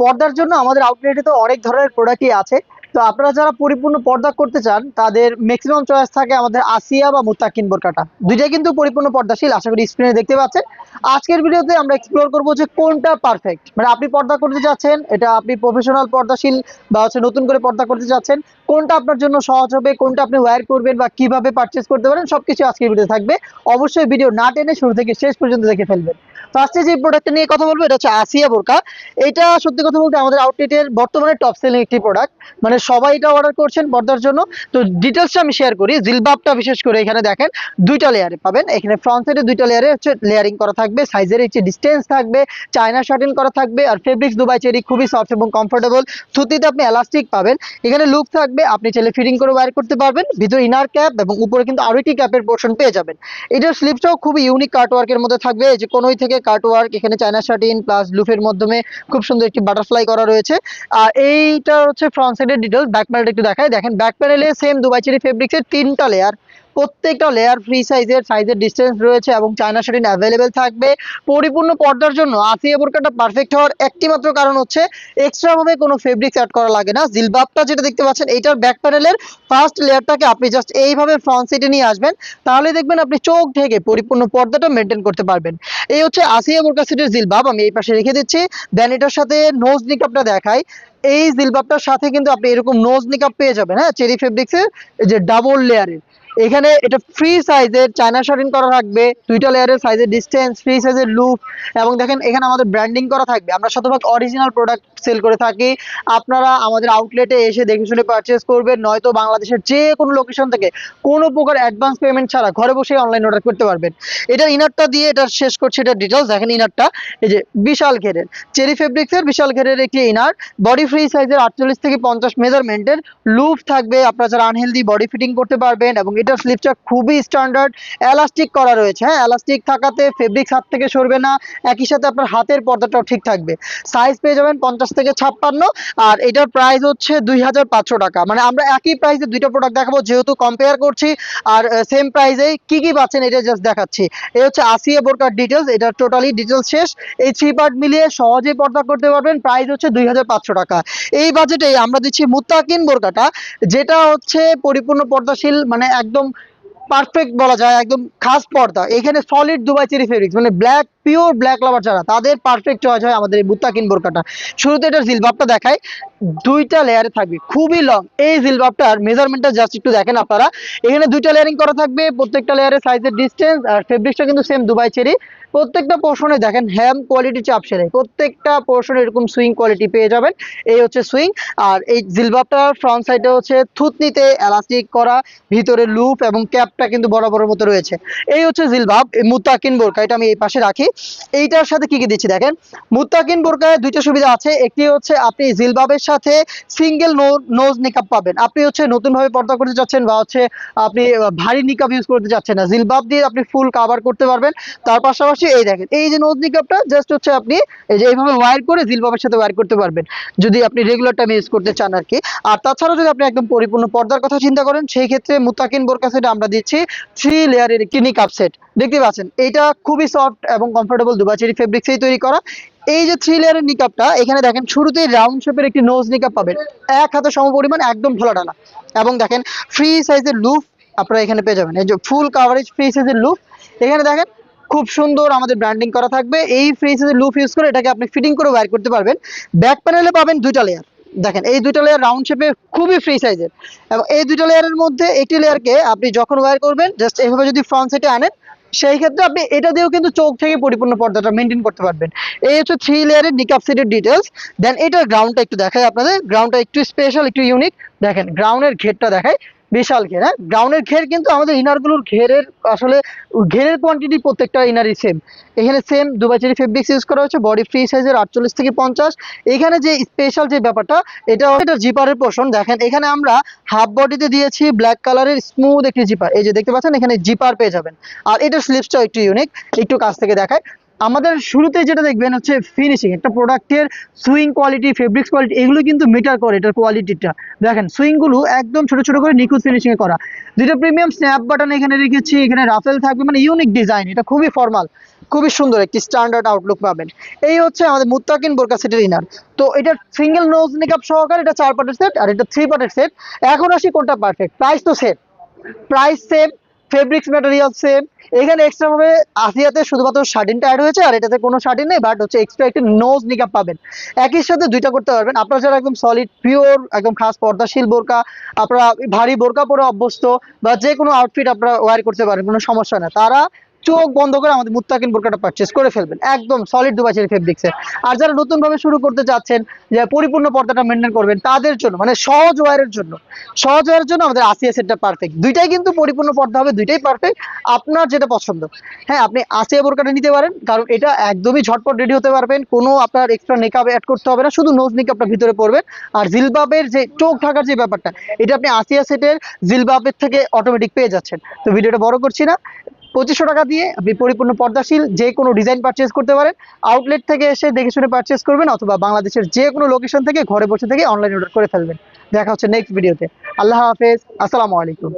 পর্দার জন্য আমাদের আউটলেটে তো অনেক ধরনের প্রোডাক্টই আছে। তো আপনারা যারা পরিপূর্ণ পর্দা করতে চান, তাদের ম্যাক্সিমাম চয়েস থাকে আমাদের আসিয়া বা মুত্তাকিন বোরকাটা দুইটাই কিন্তু পরিপূর্ণ পর্দাশীল, আশা করি স্ক্রিনে দেখতে পাচ্ছেন। আজকের ভিডিওতে আমরা এক্সপ্লোর করব যে কোনটা পারফেক্ট মানে আপনি পর্দা করতে যাচ্ছেন, এটা আপনি প্রফেশনাল পর্দাশীল বা হচ্ছে নতুন করে পর্দা করতে যাচ্ছেন, কোনটা আপনার জন্য সহজ হবে, কোনটা আপনি ওয়্যার করবেন বা কীভাবে পারচেস করতে পারেন, সবকিছু আজকের ভিডিও থাকবে। অবশ্যই ভিডিও না টেনে শুরু থেকে শেষ পর্যন্ত দেখে ফেলবেন। ফার্স্টে যে প্রোডাক্টটা নিয়ে কথা বলব, এটা হচ্ছে আসিয়া বোরকা এটা সত্যি কথা বলতে আমাদের আউটলেটের বর্তমানে টপ সেলিং একটি প্রোডাক্ট মানে সবাই এটা অর্ডার করছেন পর্দার জন্য। তো ডিটেলসটা আমি শেয়ার করি। জিলবাবটা বিশেষ করে এখানে দেখেন, দুইটা লেয়ারে পাবেন। এখানে ফ্রন্ট সাইডে দুইটা লেয়ারে হচ্ছে লেয়ারিং করা থাকবে। সাইজের হচ্ছে ডিস্টেন্স থাকবে। চায়না শার্টিন করা থাকবে। আর ফেব্রিক্স দুবাই চেরি খুবই সফট এবং কমফোর্টেবল সুতিতে আপনি এলাস্টিক পাবেন। এখানে লুক থাকবে, আপনি চাইলে ফিটিং করে ওয়ার করতে পারবেন। ভিতরে ইনার ক্যাপ এবং উপরে কিন্তু আরও একটি ক্যাপের পোর্শন পেয়ে যাবেন। এটার স্লিপটাও খুবই ইউনিক কার্টওয়ার্কের মধ্যে থাকবে। এই যে কোনোই থেকে কার্টওয়ার্ক এখানে চায়না শার্টিন প্লাস লুফের মাধ্যমে খুব সুন্দর একটি বাটারফ্লাই করা রয়েছে। আর এইটা হচ্ছে ফ্রন্ট সাইডের ডিটেলস ব্যাক প্যানেলটা একটু দেখায় দেখেন ব্যাক প্যানেলে সেম দুবাই চেরি ফেব্রিক্সের তিনটা লেয়ার প্রত্যেকটা লেয়ার ফ্রি সাইজের সাইজের ডিস্টেন্স রয়েছে এবং চায়না শার্টিন অ্যাভেলেবেল থাকবে। পরিপূর্ণ পর্দার জন্য আসিয়া বোরকাটা পারফেক্ট হওয়ার একটি মাত্র কারণ হচ্ছে এক্সট্রা ভাবে কোনো ফেব্রিক্স অ্যাড করা লাগে না। জিলবাবটা যেটা দেখতে পাচ্ছেন, এইটার ব্যাক প্যানেলের ফার্স্ট লেয়ারটাকে আপনি জাস্ট এইভাবে ফ্রন্ট সাইডে নিয়ে আসবেন। তাহলে দেখবেন আপনি চোখ ঢেকে পরিপূর্ণ পর্দাটা মেনটেন করতে পারবেন। এই হচ্ছে আসিয়া বোরকা সিটের জিলবাব, আমি এই পাশে রেখে দিচ্ছি। দেন এটার সাথে নোজ নিকাপটা দেখাই। এই জিলবাবটার সাথে কিন্তু আপনি এরকম নোজ নিকাপ পেয়ে যাবেন হ্যাঁ? চেরি ফেব্রিক্সের যে ডাবল লেয়ারের এখানে এটা ফ্রি সাইজের চায়না শার্টিন করা থাকবে, দুইটা লেয়ারের সাইজের ডিস্টেন্স ফ্রি সাইজের লুক এবং দেখেন এখানে আমাদের ব্র্যান্ডিং করা থাকবে। আমরা শতভাগ অরিজিনাল প্রোডাক্ট সেল করে থাকি। আপনারা আমাদের আউটলেটে এসে দেখে শুনে পারচেস করবেন, নয়তো বাংলাদেশের যে কোনো লোকেশন থেকে কোনো প্রকার অ্যাডভান্স পেমেন্ট ছাড়া ঘরে বসে অনলাইন অর্ডার করতে পারবেন। এটার ইনারটা দিয়ে এটা শেষ করছে এটা ডিটেলস দেখেন ইনারটা এই যে বিশাল ঘেরের। চেরি ফেব্রিক্সের বিশাল ঘেরের একটি ইনার বডি ফ্রি সাইজের আটচল্লিশ থেকে পঞ্চাশ মেজারমেন্টের লুপ থাকবে। আপনারা যারা আনহেলদি বডি ফিটিং করতে পারবেন এবং এটার স্লিপটা খুবই স্ট্যান্ডার্ড এলাস্টিক করা রয়েছে। হ্যাঁ এলাস্টিক থাকাতে ফেব্রিক্স হাত থেকে সরবে না, একই সাথে আপনার হাতের পর্দাটাও ঠিক থাকবে। সাইজ পেয়ে যাবেন পঞ্চাশ থেকে ছাপ্পান্ন, আর এটার প্রাইস হচ্ছে দুই হাজার পাঁচশো টাকা। মানে আমরা একই প্রাইসে দুইটা প্রোডাক্ট দেখাবো, যেহেতু কম্পেয়ার করছি, আর সেম প্রাইসে কি কি পাচ্ছেন এটা জাস্ট দেখাচ্ছি। এই হচ্ছে আসিয়া বোরকার ডিটেলস এটা টোটালি ডিটেলস শেষ। এই থ্রি পার্ট মিলিয়ে সহজেই পর্দা করতে পারবেন প্রাইস হচ্ছে দুই হাজার পাঁচশো টাকা। এই বাজেটে আমরা দিচ্ছি মুত্তাকিন বোরকাটা যেটা হচ্ছে পরিপূর্ণ পর্দাশীল মানে একদম পারফেক্ট বলা যায়, একদম খাস পর্দা। এখানে সলিড দুবাই চেরি ফেব্রিক্স মানে ব্ল্যাক পিওর ব্ল্যাক লাভার যারা, তাদের পারফেক্ট চয়েস হয় আমাদের এই মুত্তাকিন বোরকাটা শুরুতে এটার জিলবাবটা দেখায় দুইটা লেয়ারে থাকবে, খুবই লং এই জিলবাবটার মেজারমেন্টটা জাস্ট একটু দেখেন আপনারা। এখানে দুইটা লেয়ারিং করা থাকবে, প্রত্যেকটা লেয়ারের সাইজের ডিস্টেন্স আর ফেব্রিক্সটা কিন্তু সেম দুবাই চেরি প্রত্যেকটা পোর্শনে দেখেন হ্যাম কোয়ালিটি চাপ সেলাই প্রত্যেকটা পোর্শনে এরকম সুইং কোয়ালিটি পেয়ে যাবেন। এই হচ্ছে সুইং আর এই জিলবাবটার ফ্রন্ট সাইডে হচ্ছে থুতনিতে এলাস্টিক করা, ভিতরে লুপ এবং ক্যাপটা কিন্তু বরাবরের মতো রয়েছে। এই হচ্ছে জিলবাব, এই মুত্তাকিন বোরকা, এটা আমি এই পাশে রাখি। এইটার সাথে কি কি দিচ্ছি দেখেন? মুত্তাকিন বোরকায় দুইটা সুবিধা আছে। একটি হচ্ছে আপনি জিলবাবের সাথে সিঙ্গেল নোজ নিকাপ পাবেন। আপনি হচ্ছে নতুন ভাবে পর্দা করতে যাচ্ছেন বা হচ্ছে আপনি ভারী নিকাপ ইউজ করতে যাচ্ছেন না। জিলবাব দিয়ে আপনি ফুল কাভার করতে পারবেন। তার পাশাপাশি এই দেখেন, এই যে নোজ নিকাপটা জাস্ট হচ্ছে আপনি এই যে এইভাবে ওয়্যার করে জিলবাবের সাথে ওয়্যার করতে পারবেন। যদি আপনি রেগুলার টাইম ইউজ করতে চান আর কি। আর তাছাড়াও যদি আপনি একদম পরিপূর্ণ পর্দার কথা চিন্তা করেন, সেই ক্ষেত্রে মুত্তাকিন বোরকা সেট আমরা দিচ্ছি থ্রি লেয়ারের একটি নিকাপ দেখতে পাচ্ছেন এটা খুবই সফট এবং কমফোর্টেবল দুবাচেরি ফেব্রিক্সেই তৈরি করা। এই যে থ্রি লেয়ারের নিকাপটা এখানে দেখেন শুরুতেই রাউন্ড শেপের একটি নোজ নিকাপ পাবেন। এক হাতে সমপরিমাণ, একদম ঢোলা ডানা। এবং দেখেন ফ্রি সাইজের লুপ আপনারা এখানে পেয়ে যাবেন। এই যে ফুল কাভারেজ ফ্রি সাইজের লুপ এখানে দেখেন, খুব সুন্দর আমাদের ব্র্যান্ডিং করা থাকবে। এই ফ্রি সাইজের লুপ ইউজ করে এটাকে আপনি ফিটিং করে ওয়্যার করতে পারবেন। ব্যাক প্যানেলে পাবেন দুইটা লেয়ার দেখেন, এই দুইটা লেয়ার রাউন্ড শেপে খুবই ফ্রি সাইজের এবং এই দুইটা লেয়ারের মধ্যে একটি লেয়ারকে আপনি যখন ওয়ার করবেন জাস্ট এইভাবে যদি ফ্রন্ট সাইডে আনেন, সেই ক্ষেত্রে আপনি এটা দিয়েও কিন্তু চোখ থেকে পরিপূর্ণ পর্দাটা মেনটেন করতে পারবেন। এই হচ্ছে থ্রি লেয়ারের নিকাপ সেটের ডিটেলস দেন এটার গ্রাউন্ডটা একটু দেখায় আপনাদের। গ্রাউন্ডটা একটু স্পেশাল একটু ইউনিক দেখেন গ্রাউন্ডের ঘেরটা দেখায় বিশাল ঘের হ্যাঁ? গ্রাউন্ডের ঘের কিন্তু আমাদের ইনারগুলোর ঘেরের আসলে ঘেরের কোয়ান্টিটি প্রত্যেকটা ইনারই সেম এখানে same Dubai cherry fabrics use করা হচ্ছে বডি ফ্রি সাইজের আটচল্লিশ থেকে পঞ্চাশ। এখানে যে স্পেশাল যে ব্যাপারটা, এটা এটা জিপারের পোষণ দেখেন, এখানে আমরা হাফ বডিতে দিয়েছি ব্ল্যাক কালারের স্মুথ একটি জিপার এই যে দেখতে পাচ্ছেন, এখানে জিপার পেয়ে যাবেন। আর এটার স্লিপসটা একটু ইউনিক একটু কাছ থেকে দেখায়। আমাদের শুরুতে যেটা দেখবেন হচ্ছে ফিনিশিং একটা প্রোডাক্টের সুইং কোয়ালিটি ফেব্রিক্স কোয়ালিটি এগুলো কিন্তু মিটার করে এটার কোয়ালিটিটা দেখেন সুইংগুলো একদম ছোট ছোট করে নিখুঁত ফিনিশিং এ করা। দুটো প্রিমিয়াম স্ন্যাপ বাটন এখানে রেখেছি, এখানে রাফেল থাকবে মানে ইউনিক ডিজাইন এটা খুবই ফর্মাল খুবই সুন্দর একটি স্ট্যান্ডার্ড আউটলুক পাবেন। এই হচ্ছে আমাদের মুত্তাকিন বোরকা সেটের ইনার তো এটা সিঙ্গেল নোজ মেকআপ সহকারে এটা চার পার্টের সেট আর এটা থ্রি পার্টের সেট এখন আসি কোনটা পারফেক্ট প্রাইস তো same price same fabrics material same এখানে এক্সট্রা ভাবে আসিয়াতে শুধুমাত্র শার্টিনটা অ্যাড হয়েছে, আর এটাতে কোনো শার্টিন নেই বাট হচ্ছে এক্সট্রা একটি নোজ নিকাপ পাবেন। একই সাথে দুইটা করতে পারবেন। আপনারা যারা একদম সলিড পিওর একদম খাস পর্দাশীল বোরকা, আপনারা ভারী বোরকা পরে অভ্যস্ত, বা যে কোনো আউটফিট আপনারা ওয়ার করতে পারেন, কোনো সমস্যা না তারা চোখ বন্ধ করে আমাদের মুত্তাকিন বোরকাটা পারচেস করে ফেলবেন। একদম সলিড দুবাইশের ফেব্রিক্সের আর যারা নতুন ভাবে শুরু করতে চাচ্ছেন, যে পরিপূর্ণ পর্দাটা মেনটেন করবেন, তাদের জন্য মানে সহজ ওয়ারের জন্য, সহজ ওয়ারের জন্য আমাদের আসিয়া সেটটা পারফেক্ট দুইটাই কিন্তু পরিপূর্ণ পর্দা হবে, দুইটাই পারফেক্ট আপনার যেটা পছন্দ। হ্যাঁ আপনি আসিয়া বোরকাটা নিতে পারেন, কারণ এটা একদমই ঝটপট রেডি হতে পারবেন, কোনো আপনার এক্সট্রা মেকআপ অ্যাড করতে হবে না, শুধু নোজ মেকআপটা ভিতরে পড়বেন আর জিলবাবের যে চোখ ঢাকার যে ব্যাপারটা, এটা আপনি আসিয়া সেটের জিলবাবের থেকে অটোমেটিক পেয়ে যাচ্ছেন। তো ভিডিওটা বড় করছি না। পঁচিশশো টাকা দিয়ে আপনি পরিপূর্ণ পর্দাশীল যে কোনো ডিজাইন পারচেস করতে পারেন। আউটলেট থেকে এসে দেখে শুনে পারচেস করবেন অথবা বাংলাদেশের যে কোনো লোকেশন থেকে ঘরে বসে থেকে অনলাইন অর্ডার করে ফেলবেন। দেখা হচ্ছে নেক্সট ভিডিওতে আল্লাহ হাফেজ। আসসালামু আলাইকুম।